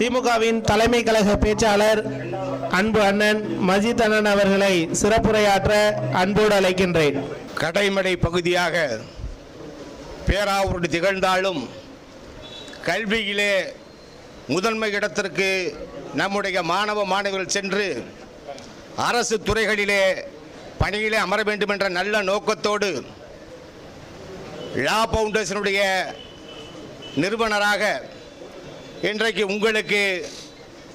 திமுகவின் தலைமை கழக பேச்சாளர் அன்பு அண்ணன் மஜித் அண்ணன் அவர்களை சிறப்புரையாற்ற அன்போடு அழைக்கின்றேன். கடைமடை பகுதியாக பேராவூர் திகழ்ந்தாலும் கல்வியிலே முதன்மை இடத்திற்கு நம்முடைய மாணவ மாணவிகள் சென்று அரசு துறைகளிலே பணியிலே அமர வேண்டும் என்ற நல்ல நோக்கத்தோடு லா ஃபவுண்டேஷனுடைய நிறுவனராக இன்றைக்கு உங்களுக்கு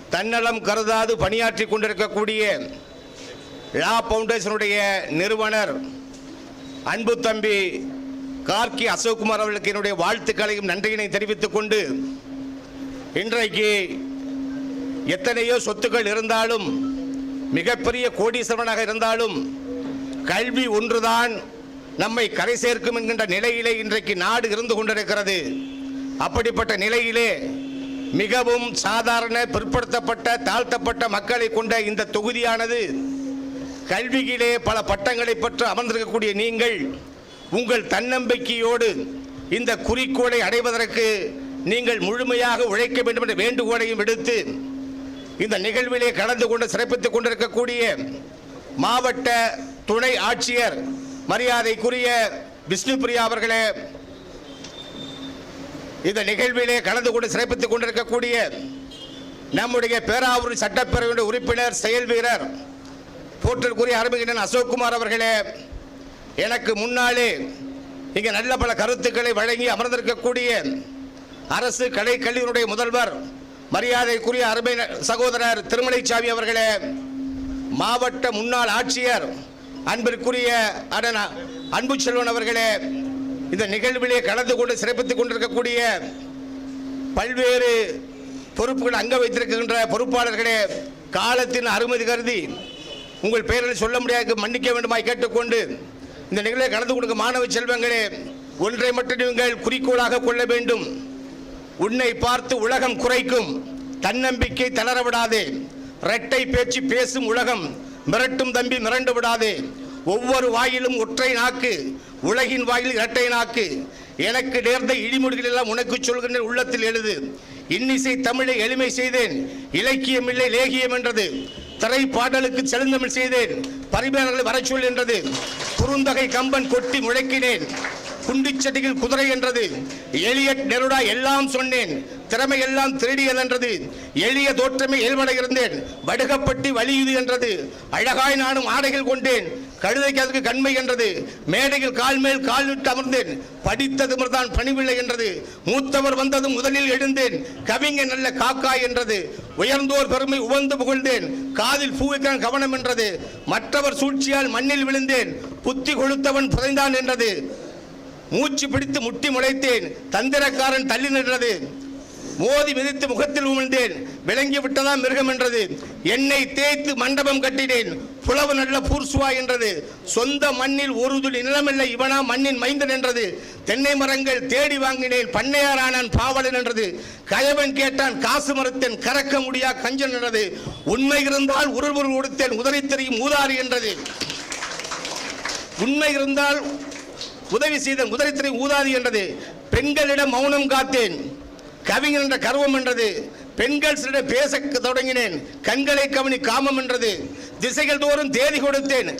தன்னலம் கருதாது பணியாற்றி கொண்டிருக்கக்கூடிய லா ஃபவுண்டேஷனுடைய நிறுவனர் அன்பு தம்பி கார்கி அசோக்குமார் அவர்களுக்கு என்னுடைய வாழ்த்துக்களையும் நன்றியினை தெரிவித்துக் கொண்டு இன்றைக்கு எத்தனையோ சொத்துக்கள் இருந்தாலும் மிகப்பெரிய கோடீஸ்வரனாக இருந்தாலும் கல்வி ஒன்றுதான் நம்மை கரை சேர்க்கும் என்கின்ற நிலையிலே இன்றைக்கு நாடு இருந்து கொண்டிருக்கிறது. அப்படிப்பட்ட நிலையிலே மிகவும் சாதாரண பிற்படுத்தப்பட்ட தாழ்த்தப்பட்ட மக்களை கொண்ட இந்த தொகுதியானது கல்வியிலே பல பட்டங்களை பெற்று அமர்ந்திருக்கக்கூடிய நீங்கள் உங்கள் தன்னம்பிக்கையோடு இந்த குறிக்கோளை அடைவதற்கு நீங்கள் முழுமையாக உழைக்க வேண்டும் என்ற வேண்டுகோளையும் விடுத்து இந்த நிகழ்விலே கலந்து கொண்டு சிறப்பித்துக் கொண்டிருக்கக்கூடிய மாவட்ட துணை ஆட்சியர் மரியாதைக்குரிய விஷ்ணுபிரியா அவர்களே இந்த நிகழ்விலே கலந்து கொண்டு சிறப்பித்துக் கொண்டிருக்கக்கூடிய நம்முடைய பேராவூர் சட்டப்பேரவையுடைய உறுப்பினர் செயல் வீரர் போற்றற்குரிய அருமையினர் அசோக்குமார் அவர்களே எனக்கு முன்னாலே இங்கே நல்ல பல கருத்துக்களை வழங்கி அமர்ந்திருக்கக்கூடிய அரசு கலை கல்வியினுடைய முதல்வர் மரியாதைக்குரிய அருமை சகோதரர் திருமலைச்சாமி அவர்களே மாவட்ட முன்னாள் ஆட்சியர் அன்பிற்குரிய அண்ணன் அன்பு செல்வன் அவர்களே இந்த நிகழ்விலே கலந்து கொண்டு சிறப்பித்துக் கொண்டிருக்கக்கூடிய பல்வேறு பொறுப்புகள் அங்க வைத்திருக்கின்ற பொறுப்பாளர்களே காலத்தின் அனுமதி கருதி உங்கள் பெயரில் சொல்ல முடியாது மன்னிக்க வேண்டுமாய் கேட்டுக்கொண்டு இந்த நிகழ்வை கலந்து கொடுக்க மாணவ செல்வங்களே ஒன்றை மட்டும் நீங்கள் குறிக்கோளாக கொள்ள வேண்டும். உன்னை பார்த்து உலகம் குறைக்கும். தன்னம்பிக்கை தளர விடாதே. இரட்டை பேச்சு பேசும் உலகம் மிரட்டும் தம்பி மிரண்டு விடாதே. ஒவ்வொரு வாயிலும் ஒற்றை நாக்கு உலகின் வாயில் இரட்டை நாக்கு. எனக்கு நேர்ந்த இடிமுடிகள் எல்லாம் உனக்கு சொல்கின்ற உள்ளத்தில் எழுது. இன்னிசை தமிழை எளிமை செய்தேன் இலக்கியம் இல்லை லேகியம் என்றது. திரை பாடலுக்கு செழுந்தமிழ் செய்தேன் பரிமாணங்களை வரச்சொல் என்றது. குறுந்தகை கம்பன் கொட்டி முழக்கினேன். குண்டிச்சட்டியில் குதிரை என்றது. எளியட் நெருடா எல்லாம் சொன்னேன். திறமை எல்லாம் திருடியதென்றது எளிய தோற்றமே இயல்பட இருந்தேன். வடுகப்பட்டி வலியுது என்றது. அழகாய் நானும் ஆடைகள் கொண்டேன். கழுதைக்கு அதுக்கு கண்மை என்றது. மேடையில் கால் மேல் கால் விட்டு அமர்ந்தேன். படித்தது தான் பணிவில்லை என்றது. மூத்தவர் வந்ததும் முதலில் எழுந்தேன். கவிஞன் நல்ல காக்காய் என்றது. உயர்ந்தோர் பெருமை உவந்து புகழ்ந்தேன். காதில் பூ கவனம் என்றது. மற்றவர் சூழ்ச்சியால் மண்ணில் விழுந்தேன். புத்தி கொளுத்தவன் புதைந்தான் என்றது. மூச்சு பிடித்து முட்டி முளைத்தேன். தந்திரக்காரன் தள்ளி நின்றது. மோதி மிதித்து முகத்தில் உமிழ்ந்தேன். விளங்கி விட்டதா மிருகம் என்றது. என்னை தேய்த்து மண்டபம் கட்டினேன். புலவு நல்ல பூர்சுவா என்றது. சொந்த மண்ணில் ஒரு துளி நிலமில்லை. இவனா மண்ணின் மைந்தன் என்றது. தென்னை மரங்கள் தேடி வாங்கினேன். பண்ணையாரானான் பாவலன் என்றது. கயவன் கேட்டான் காசு மறுத்தேன். கறக்க முடியா கஞ்சன் என்றது. உண்மை இருந்தால் உருள் கொடுத்தேன் உதறி தெரியும் ஊதாரி என்றது. உண்மை இருந்தால் உதவி செய்த முதலித்திரை ஊதாது என்றது. பெண்களிடம் மௌனம் காத்தேன். கவிஞர் என்ற கர்வம் என்றது. பெண்கள் சில பேச தொடங்கினேன். கண்களை கவனி காமம் என்றது. திசைகள் தோறும் தேதி கொடுத்தேன்.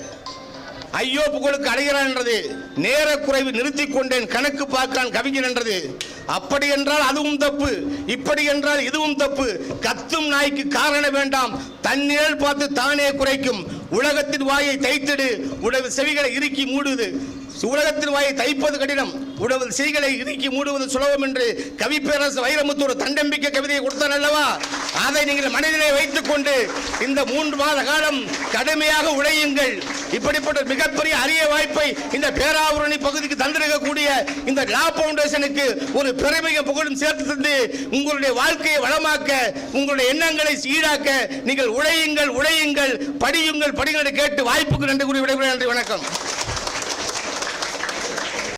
ஐயோ புகழுக்கு அடைகிறான் என்றது. நேர குறைவு நிறுத்திக் கொண்டேன். கணக்கு பார்க்கிறான் கவிஞன் என்றது. அப்படி என்றால் அதுவும் தப்பு. இப்படி என்றால் இதுவும் தப்பு. கத்தும் நாய்க்கு காரணம் வேண்டாம். தன்னிழல் பார்த்து தானே குறைக்கும். உலகத்தின் வாயை தைத்திடு. உடவு செவிகளை இறுக்கி மூடுது. உலகத்தின் வாயை தைப்பது கடினம். உடவு செய்களை இறுக்கி மூடுவது சுலபம் என்று கவி வைரமுத்து ஒரு தண்டம்பிக்கை கவிதையை கொடுத்தார் அல்லவா? அதை நீங்கள் மனதிலே வைத்துக் கொண்டு இந்த மூன்று மாத காலம் கடுமையாக உழையுங்கள். இப்படிப்பட்ட மிகப்பெரிய அரிய வாய்ப்பை இந்த பேராவூரணி பகுதிக்கு தந்திருக்கக்கூடிய இந்த லா பவுண்டேஷனுக்கு ஒரு பெருமையும் புகழும் சேர்த்து தந்து உங்களுடைய வாழ்க்கையை வளமாக்க உங்களுடைய எண்ணங்களை சீராக்க நீங்கள் உழையுங்கள் உழையுங்கள் படியுங்கள் படியுங்கள் கேட்டு வாய்ப்புக்கு நன்றி கூறி விடைபெறுகிறேன். நன்றி வணக்கம்.